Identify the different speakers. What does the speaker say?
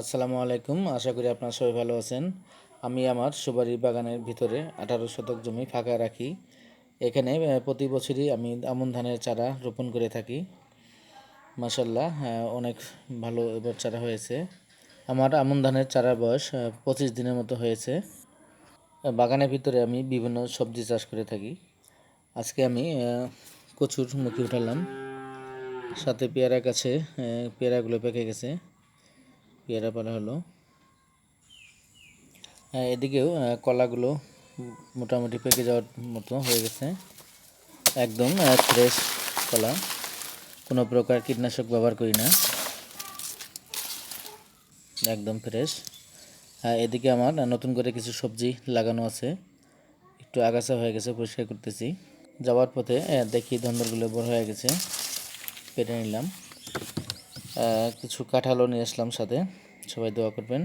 Speaker 1: আসসালামু আলাইকুম। আশা করি আপনারা সবাই ভালো আছেন। আমি আমার সুপারি বাগানের ভিতরে আঠারো শতক জমি ফাঁকা রাখি। এখানে প্রতি বছরই আমি আমন ধানের চারা রোপণ করে থাকি। মাসাল্লাহ অনেক ভালো এবার চারা হয়েছে। আমার আমন ধানের চারার বয়স পঁচিশ দিনের মতো হয়েছে। বাগানের ভিতরে আমি বিভিন্ন সবজি চাষ করে থাকি। আজকে আমি কচুর মুখে উঠালাম। সাথে পেয়ারা গাছে পেয়ারাগুলো পেকে গেছে। পেয়ারা পালা হলো হ্যাঁ, এদিকেও কলাগুলো মোটামুটি পেকে যাওয়ার মতো হয়ে গেছে। একদম ফ্রেশ কলা। কোনো প্রকার কীটনাশক ব্যবহার করি না। একদম ফ্রেশ এদিকে আমার নতুন করে কিছু সবজি লাগানো আছে। একটু আগাছা হয়ে গেছে পরিষ্কার করতেছি। যাওয়ার পথে দেখি ধন্দরগুলো বড় হয়ে গেছে। পেরে নিলাম। কিছু কাঁঠালও নিয়ে আসলাম সাথে। সবাই দোয়া করবেন।